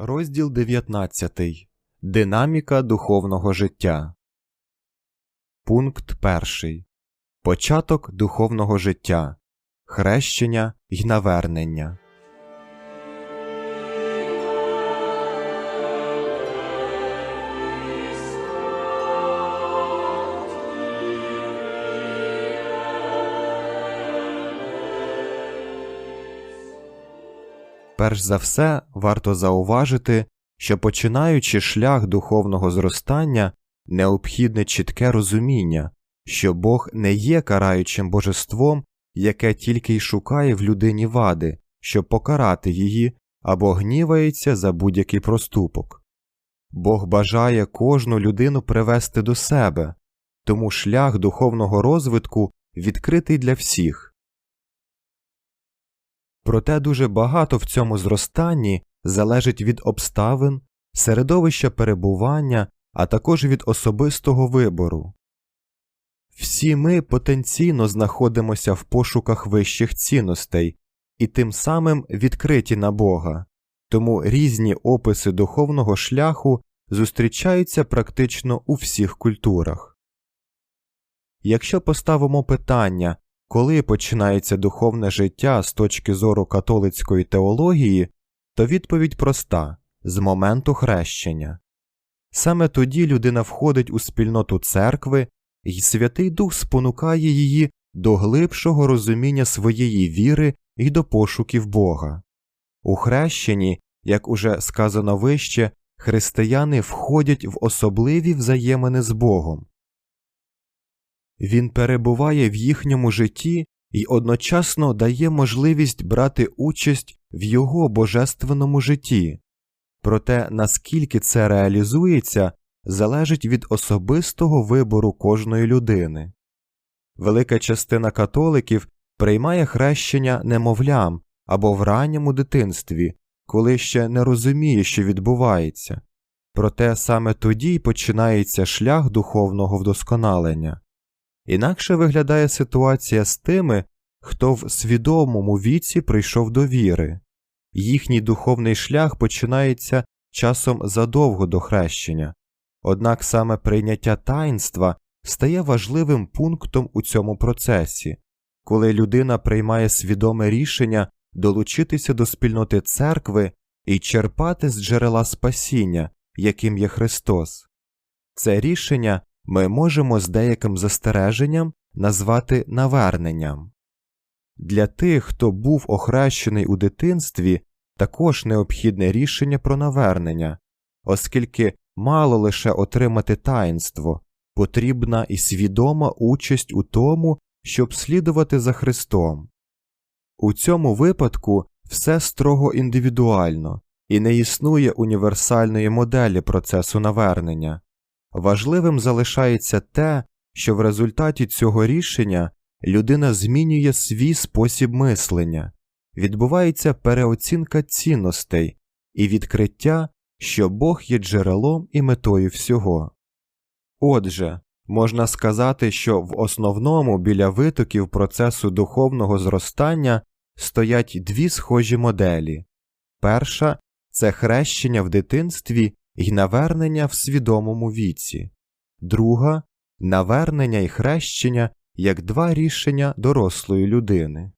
Розділ 19. Динаміка духовного життя. Пункт 1. Початок духовного життя. Хрещення й навернення. Перш за все, варто зауважити, що починаючи шлях духовного зростання, необхідне чітке розуміння, що Бог не є караючим божеством, яке тільки й шукає в людині вади, щоб покарати її або гнівається за будь-який проступок. Бог бажає кожну людину привести до себе, тому шлях духовного розвитку відкритий для всіх. Проте дуже багато в цьому зростанні залежить від обставин, середовища перебування, а також від особистого вибору. Всі ми потенційно знаходимося в пошуках вищих цінностей і тим самим відкриті на Бога, тому різні описи духовного шляху зустрічаються практично у всіх культурах. Якщо поставимо питання, коли починається духовне життя з точки зору католицької теології, то відповідь проста з моменту хрещення. Саме тоді людина входить у спільноту церкви, і Святий Дух спонукає її до глибшого розуміння своєї віри і до пошуків Бога. У хрещенні, як уже сказано вище, християни входять в особливі взаємини з Богом. Він перебуває в їхньому житті і одночасно дає можливість брати участь в його божественному житті. Проте наскільки це реалізується, залежить від особистого вибору кожної людини. Велика частина католиків приймає хрещення немовлям або в ранньому дитинстві, коли ще не розуміє, що відбувається. Проте саме тоді й починається шлях духовного вдосконалення. Інакше виглядає ситуація з тими, хто в свідомому віці прийшов до віри. Їхній духовний шлях починається часом задовго до хрещення, однак саме прийняття таїнства стає важливим пунктом у цьому процесі, коли людина приймає свідоме рішення долучитися до спільноти церкви і черпати з джерела спасіння, яким є Христос. Це рішення ми можемо з деяким застереженням назвати наверненням. Для тих, хто був охрещений у дитинстві, також необхідне рішення про навернення, оскільки мало лише отримати таїнство, потрібна і свідома участь у тому, щоб слідувати за Христом. У цьому випадку все строго індивідуально і не існує універсальної моделі процесу навернення. Важливим залишається те, що в результаті цього рішення людина змінює свій спосіб мислення, відбувається переоцінка цінностей і відкриття, що Бог є джерелом і метою всього. Отже, можна сказати, що в основному біля витоків процесу духовного зростання стоять дві схожі моделі перша це хрещення в дитинстві і навернення в свідомому віці, друга навернення і хрещення як два рішення дорослої людини.